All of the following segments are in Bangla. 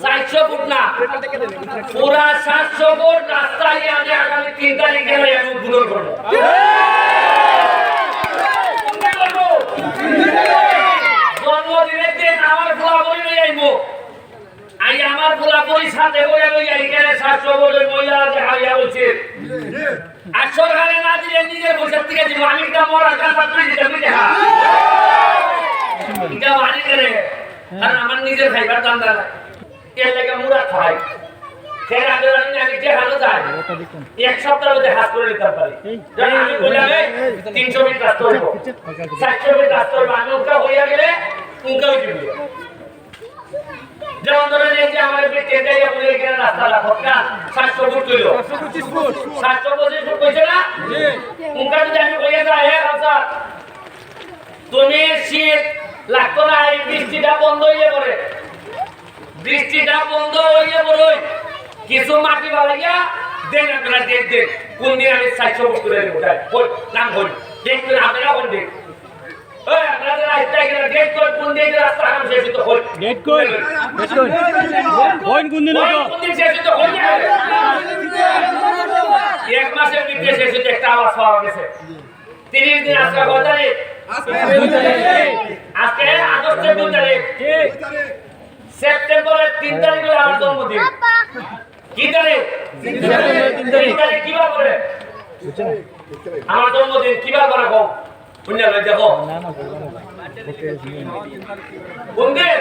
চারশো ফুট না। পুরা সাতশো ফুট রাস্তায় আমি আগামী তিন তারিখে উদ্বোধন করব। জন্মদিনের দিন আমার ফুলা বই লই আইব। আই আমার ফুলা বই সাথে বই লই আই কেন সাতশো বলে মহিলা আছে হাইয়া বলছে। আর সরকারে না দিলে নিজের পয়সার থেকে দিব। আমি এটা মরার কাজ তুই দিতে বুঝে এটা বাড়ি করে কারণ আমার নিজের খাইবার দাম দাদা এর লেগে মুরা খাই ফের আগে আমি আগে যে এক সপ্তাহ মধ্যে হাত করে নিতে পারি আমি বললাম তিনশো মিনিট রাস্তা হইব চারশো মিনিট রাস্তা হইব আমি উনকা হইয়া গেলে উনকাও দিবি যেমন ধরেন এই যে আমার পেটে বলে এখানে রাস্তা রাখো না সাতশো ফুট তুইল সাতশো পঁচিশ ফুট কইছে না উনকা যদি আমি কইয়া যাই হ্যাঁ রাস্তা তুমি শীত লাগতো না এই বৃষ্টিটা বন্ধ হইলে পরে বৃষ্টিটা বন্ধ হইলে পরে কিছু মাটি বালাইয়া দেন আপনারা ডেট দেন। কোন দিন আমি সাতশো করে দেবো নাম করে আপনারা কোন না। এক মাসের ভিতরে শেষ একটা আওয়াজ পাওয়া গেছে। তিরিশ দিন আজকে কত তারিখ। আজকে আগস্টের দুই তারিখ। সেপ্টেম্বরের তিন তারিখ হলো আমার জন্মদিন। কি তারিখ? তিন তারিখ। কিবা করে? আমার জন্মদিন কিবা করে কম শুনে লই দেখো। কোন দিন?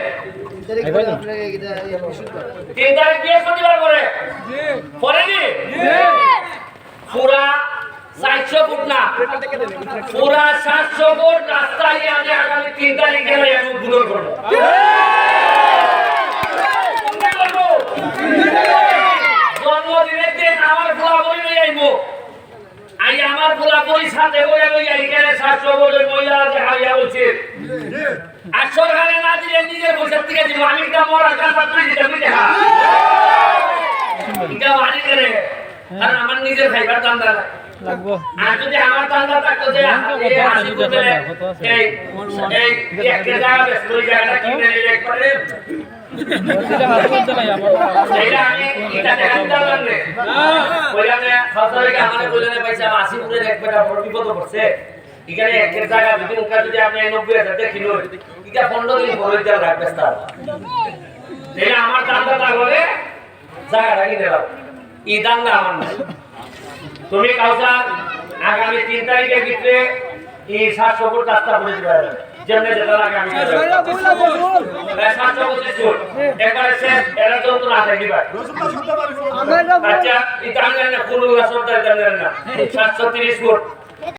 তিন তারিখ বৃহস্পতিবার করে। পরেনি পুরা চারশো ফুট না। পুরা সাতশো ফুট রাস্তায় আমি আগামী তিন তারিখে আমি উদ্বোধন করব। জন্মদিনের দিন আমার ফুলা বই লই আইব। আই আমার ফুলা বই সাথে বই লই আই কেন সাতশো বলে বলছে আর সরকারে না দিলে নিজের পয়সার থেকে দিব। আমি এটা মরার কাজ তুই দিতে বুঝে হা এটা বাড়ি করে কারণ আমার নিজের খাইবার দাম দাদা লাগবো। আর যদি আমার দান্দা থাকতো যে এই এই জায়গা বেশ কিনে এক এখানে জায়গা যদি মুখা যদি আপনি নব্বই হাজার টাকা এটা পনেরো দিন বড় দিতে রাখবে তার আমার দান্দা তাহলে জায়গাটা কিনে দাও। এই দান্দা আমার তুমি কাউসা আগামী তিন তারিখের ভিতরে এই সাতশো ফুট রাস্তা করে দিবে। যেমনি যেটা লাগে আমি করে দেব। প্রায় সাতশো পঁচিশ ফুট একবারে শেষ এরা যন্ত্র না থাকি ভাই। আচ্ছা এটা না কোন রাস্তা জানি না। সাতশো তিরিশ ফুট।